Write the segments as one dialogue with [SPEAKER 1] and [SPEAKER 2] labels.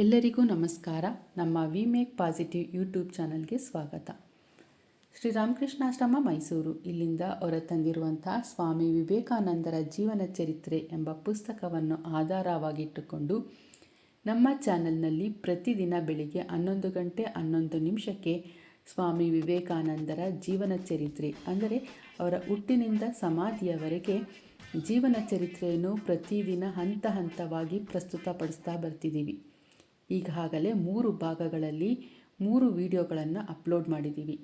[SPEAKER 1] ಎಲ್ಲರಿಗೂ ನಮಸ್ಕಾರ. ನಮ್ಮ ವಿ ಮೇಕ್ ಪಾಸಿಟಿವ್ ಯೂಟ್ಯೂಬ್ ಚಾನಲ್ಗೆ ಸ್ವಾಗತ. ಶ್ರೀರಾಮಕೃಷ್ಣಾಶ್ರಮ ಮೈಸೂರು. ಇಲ್ಲಿಂದ ಹೊರ ತಂದಿರುವಂತಹ ಸ್ವಾಮಿ ವಿವೇಕಾನಂದರ ಜೀವನ ಚರಿತ್ರೆ ಎಂಬ ಪುಸ್ತಕವನ್ನು ಆಧಾರವಾಗಿಟ್ಟುಕೊಂಡು ನಮ್ಮ ಚಾನಲ್ನಲ್ಲಿ ಪ್ರತಿದಿನ ಬೆಳಿಗ್ಗೆ ಹನ್ನೊಂದು ಗಂಟೆ ಹನ್ನೊಂದು ನಿಮಿಷಕ್ಕೆ ಸ್ವಾಮಿ ವಿವೇಕಾನಂದರ ಜೀವನ ಚರಿತ್ರೆ, ಅಂದರೆ ಅವರ ಹುಟ್ಟಿನಿಂದ ಸಮಾಧಿಯವರೆಗೆ ಜೀವನ ಚರಿತ್ರೆಯನ್ನು ಪ್ರತಿದಿನ ಹಂತ ಹಂತವಾಗಿ ಪ್ರಸ್ತುತಪಡಿಸ್ತಾ ಬರ್ತಿದ್ದೀವಿ. ಈಗಾಗಲೇ ಮೂರು ಭಾಗಗಳಲ್ಲಿ ಮೂರು ವಿಡಿಯೋಗಳನ್ನು ಅಪ್ಲೋಡ್ ಮಾಡಿದ್ದೀವಿ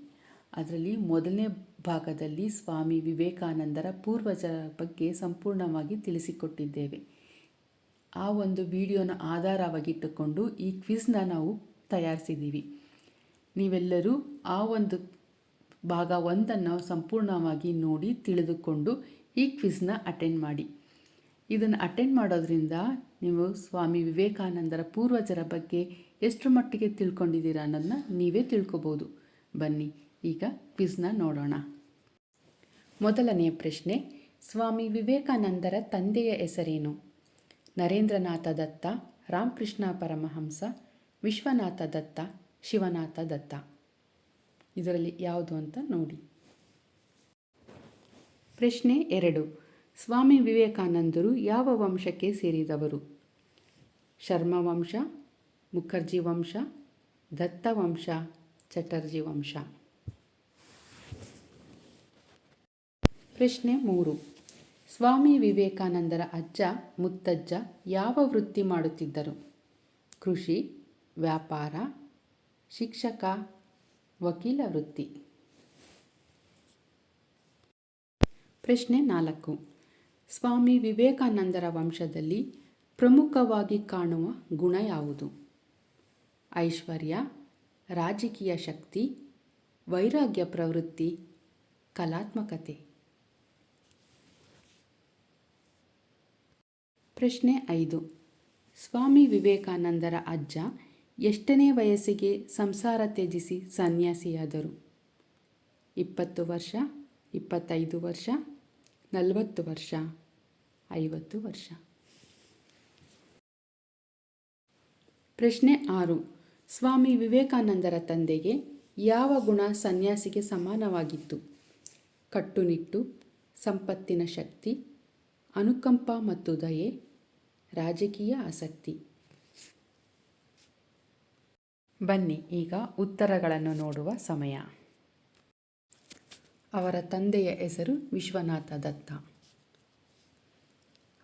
[SPEAKER 1] ಅದರಲ್ಲಿ ಮೊದಲನೇ ಭಾಗದಲ್ಲಿ ಸ್ವಾಮಿ ವಿವೇಕಾನಂದರ ಪೂರ್ವಜರ ಬಗ್ಗೆ ಸಂಪೂರ್ಣವಾಗಿ ತಿಳಿಸಿಕೊಟ್ಟಿದ್ದೇವೆ. ಆ ಒಂದು ವಿಡಿಯೋನ ಆಧಾರವಾಗಿಟ್ಟುಕೊಂಡು ಈ ಕ್ವಿಜ್ನ ನಾವು ತಯಾರಿಸಿದ್ದೀವಿ ನೀವೆಲ್ಲರೂ ಆ ಒಂದು ಭಾಗ ಒಂದನ್ನು ಸಂಪೂರ್ಣವಾಗಿ ನೋಡಿ ತಿಳಿದುಕೊಂಡು ಈ ಕ್ವಿಜ್ನ ಅಟೆಂಡ್ ಮಾಡಿ. ಇದನ್ನು ಅಟೆಂಡ್ ಮಾಡೋದ್ರಿಂದ ನೀವು ಸ್ವಾಮಿ ವಿವೇಕಾನಂದರ ಪೂರ್ವಜರ ಬಗ್ಗೆ ಎಷ್ಟು ಮಟ್ಟಿಗೆ ತಿಳ್ಕೊಂಡಿದ್ದೀರಾ ಅನ್ನೋದನ್ನ ನೀವೇ ತಿಳ್ಕೊಬೋದು. ಬನ್ನಿ, ಈಗ ಕ್ವಿಜ್ನ ನೋಡೋಣ. ಮೊದಲನೆಯ ಪ್ರಶ್ನೆ, ಸ್ವಾಮಿ ವಿವೇಕಾನಂದರ ತಂದೆಯ ಹೆಸರೇನು? ನರೇಂದ್ರನಾಥ ದತ್ತ, ರಾಮಕೃಷ್ಣ ಪರಮಹಂಸ, ವಿಶ್ವನಾಥ ದತ್ತ, ಶಿವನಾಥ ದತ್ತ? ಇದರಲ್ಲಿ ಯಾವುದು ಅಂತ ನೋಡಿ. ಪ್ರಶ್ನೆ ಎರಡು ಸ್ವಾಮಿ ವಿವೇಕಾನಂದರು ಯಾವ ವಂಶಕ್ಕೆ ಸೇರಿದವರು? ಶರ್ಮ ವಂಶ ಮುಖರ್ಜಿ ವಂಶ, ದತ್ತ ವಂಶ, ಚಟರ್ಜಿ ವಂಶ. ಪ್ರಶ್ನೆ ಮೂರು. ಸ್ವಾಮಿ ವಿವೇಕಾನಂದರ ಅಜ್ಜ, ಮುತ್ತಜ್ಜ ಯಾವ ವೃತ್ತಿ ಮಾಡುತ್ತಿದ್ದರು? ಕೃಷಿ, ವ್ಯಾಪಾರ, ಶಿಕ್ಷಕ, ವಕೀಲ ವೃತ್ತಿ. ಪ್ರಶ್ನೆ ನಾಲ್ಕು. ಸ್ವಾಮಿ ವಿವೇಕಾನಂದರ ವಂಶದಲ್ಲಿ ಪ್ರಮುಖವಾಗಿ ಕಾಣುವ ಗುಣ ಯಾವುದು? ಐಶ್ವರ್ಯ, ರಾಜಕೀಯ ಶಕ್ತಿ, ವೈರಾಗ್ಯ ಪ್ರವೃತ್ತಿ, ಕಲಾತ್ಮಕತೆ. ಪ್ರಶ್ನೆ ಐದು. ಸ್ವಾಮಿ ವಿವೇಕಾನಂದರ ಅಜ್ಜ ಎಷ್ಟನೇ ವಯಸ್ಸಿಗೆ ಸಂಸಾರ ತ್ಯಜಿಸಿ ಸನ್ಯಾಸಿಯಾದರು? ಇಪ್ಪತ್ತು ವರ್ಷ, ಇಪ್ಪತ್ತೈದು ವರ್ಷ ನಲವತ್ತು ವರ್ಷ, ಐವತ್ತು ವರ್ಷ. ಪ್ರಶ್ನೆ ಆರು. ಸ್ವಾಮಿ ವಿವೇಕಾನಂದರ ತಂದೆಗೆ ಯಾವ ಗುಣ ಸನ್ಯಾಸಿಗೆ ಸಮಾನವಾಗಿತ್ತು? ಕಟ್ಟುನಿಟ್ಟು, ಸಂಪತ್ತಿನ ಶಕ್ತಿ, ಅನುಕಂಪ ಮತ್ತು ದಯೆ, ರಾಜಕೀಯ ಆಸಕ್ತಿ. ಬನ್ನಿ, ಈಗ ಉತ್ತರಗಳನ್ನು ನೋಡುವ ಸಮಯ. ಅವರ ತಂದೆಯ ಹೆಸರು ವಿಶ್ವನಾಥ ದತ್ತ.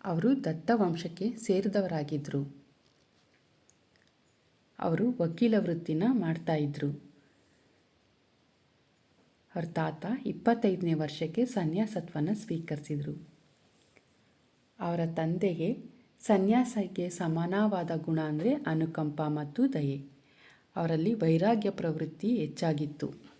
[SPEAKER 1] ಅವರು ದತ್ತ ವಂಶಕ್ಕೆ ಸೇರಿದವರಾಗಿದ್ದರು ಅವರು ವಕೀಲ ವೃತ್ತಿನ ಮಾಡ್ತಾಯಿದ್ರು ಅವ್ರ ತಾತ ಇಪ್ಪತ್ತೈದನೇ ವರ್ಷಕ್ಕೆ ಸನ್ಯಾಸತ್ವನ ಸ್ವೀಕರಿಸಿದರು. ಅವರ ತಂದೆಗೆ ಸನ್ಯಾಸಕ್ಕೆ ಸಮಾನವಾದ ಗುಣ ಅಂದರೆ ಅನುಕಂಪ ಮತ್ತು ದಯೆ. ಅವರಲ್ಲಿ ವೈರಾಗ್ಯ ಪ್ರವೃತ್ತಿ ಹೆಚ್ಚಾಗಿತ್ತು.